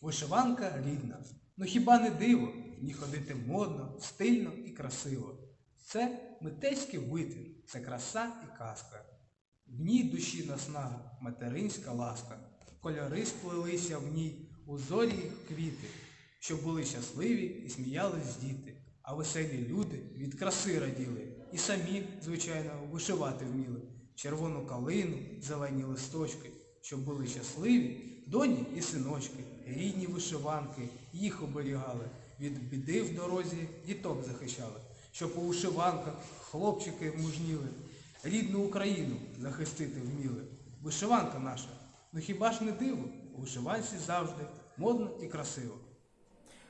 Вишиванка рідна. Ну хіба не диво? В ній ходити модно, стильно і красиво. Це митецький витвір, це краса і казка. В ній душі наснага, материнська ласка. Кольори сплелися в ній, у зорі й квіти, щоб були щасливі і сміялись діти, а веселі люди від краси раділи, і самі, звичайно, вишивати вміли червону калину, зелені листочки, щоб були щасливі доні і синочки, рідні вишиванки, їх оберігали, від біди в дорозі діток захищали, щоб у вишиванках хлопчики мужніли, рідну Україну захистити вміли. Вишиванка наша, ну хіба ж не диво? У вишиванці завжди модно і красиво.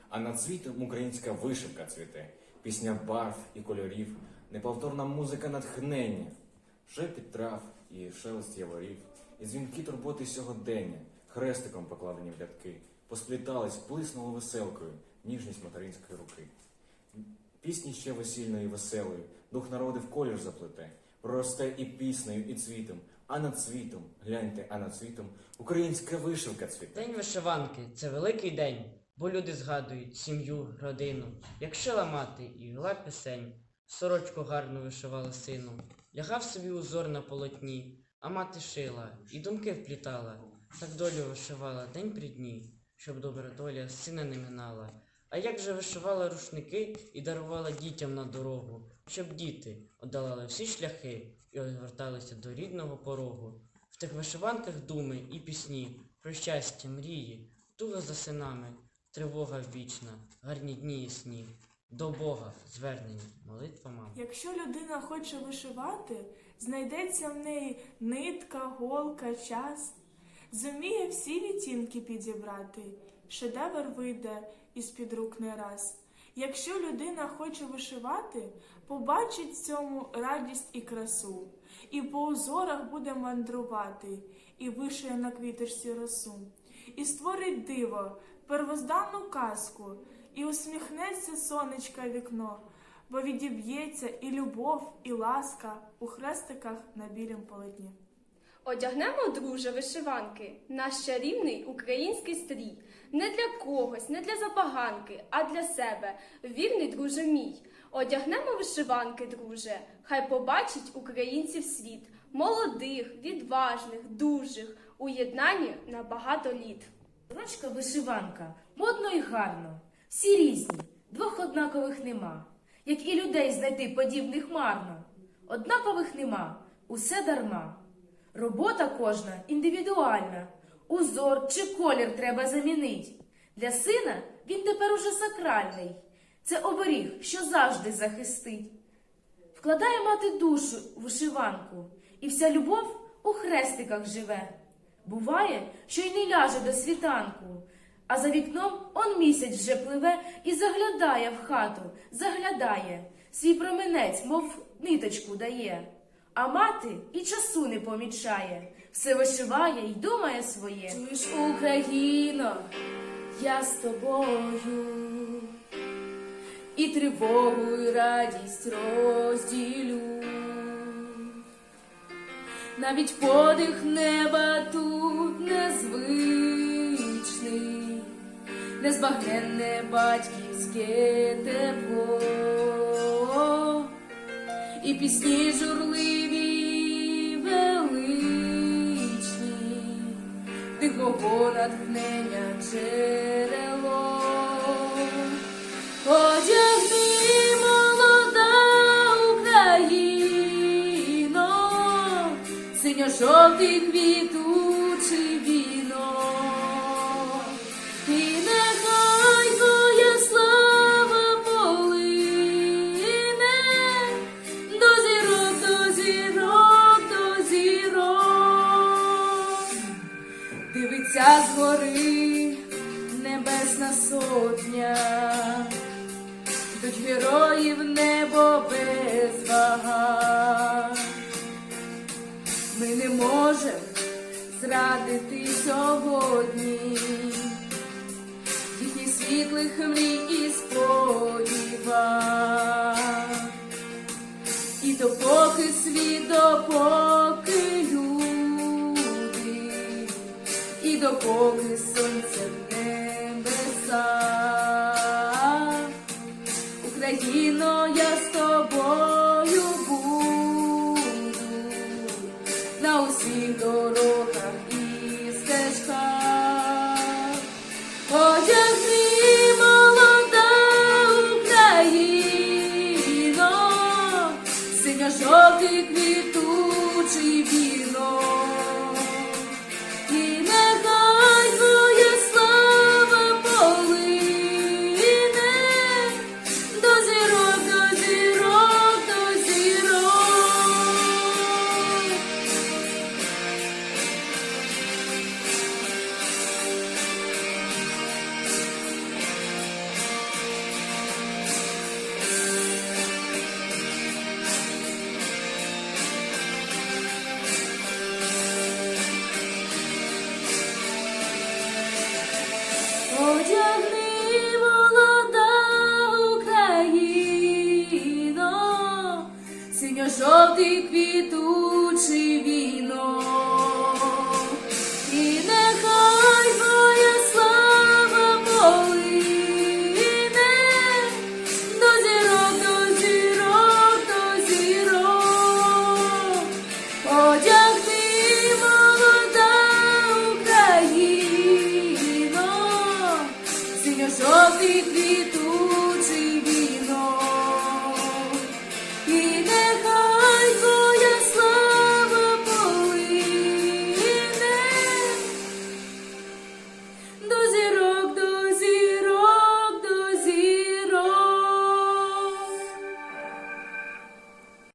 А над світом українська вишивка цвіте, пісня барв і кольорів, неповторна музика натхнення, шепіт трав і шелест яворів, і дзвінки турботи сьогодення, хрестиком покладені в рядки, посплітались, блиснули веселкою, ніжність материнської руки. Пісні ще весільної веселої, дух народи в колір заплете, проросте і піснею, і цвітом, а над світом, гляньте, а над світом, українська вишивка цвіте. День вишиванки це великий день, бо люди згадують сім'ю, родину, як шила мати і вела пісень, сорочку гарно вишивала сину, лягав собі узор на полотні, а мати шила і думки вплітала, так долю вишивала день при дні, щоб добра доля сина не минала. А як же вишивала рушники і дарувала дітям на дорогу, щоб діти одолали всі шляхи і розверталися до рідного порогу. В тих вишиванках думи і пісні про щастя, мрії, туга за синами, тривога вічна, гарні дні і сні. До Бога звернені, молитва мам. Якщо людина хоче вишивати, знайдеться в неї нитка, голка, час. Зуміє всі відтінки підібрати, шедевр вийде із-під рук не раз. Якщо людина хоче вишивати, побачить в цьому радість і красу, і по узорах буде мандрувати, і вишиє на квіточці росу, і створить диво, первозданну казку, і усміхнеться сонечка вікно, бо відіб'ється і любов, і ласка у хрестиках на білім полотні. Одягнемо, друже, вишиванки, наш чарівний український стрій. Не для когось, не для забаганки, а для себе, вірний друже мій. Одягнемо вишиванки, друже, хай побачить українців світ, молодих, відважних, дужих, у єднанні на багато літ. Сорочка вишиванка, модно і гарно. Всі різні, двох однакових нема. Як і людей знайти подібних марно. Однакових нема, усе дарма. Робота кожна індивідуальна. Узор чи колір треба замінить. Для сина він тепер уже сакральний. Це оберіг, що завжди захистить. Вкладає мати душу в вишиванку, і вся любов у хрестиках живе. Буває, що й не ляже до світанку, а за вікном он місяць вже пливе і заглядає в хату, заглядає, свій променець, мов ниточку дає. А мати і часу не помічає, все вишиває й думає своє. Чуєш, Україно, я з тобою і тривогу, і радість розділю. Навіть подих неба тут незвичний, незбагненне батьківське тепло, і пісні журливі величні, тихого натхнення джерело. Небесна сотня, йдуть герої в небо без вага. Ми не можемо зрадити сьогодні їхніх світлих мрій і сподівань. І допоки світ, допоки люди, і допоки сонце в на усіх дорогах і стежках. Одягни, молода Україно, синьо-жовтий квітучий вінок.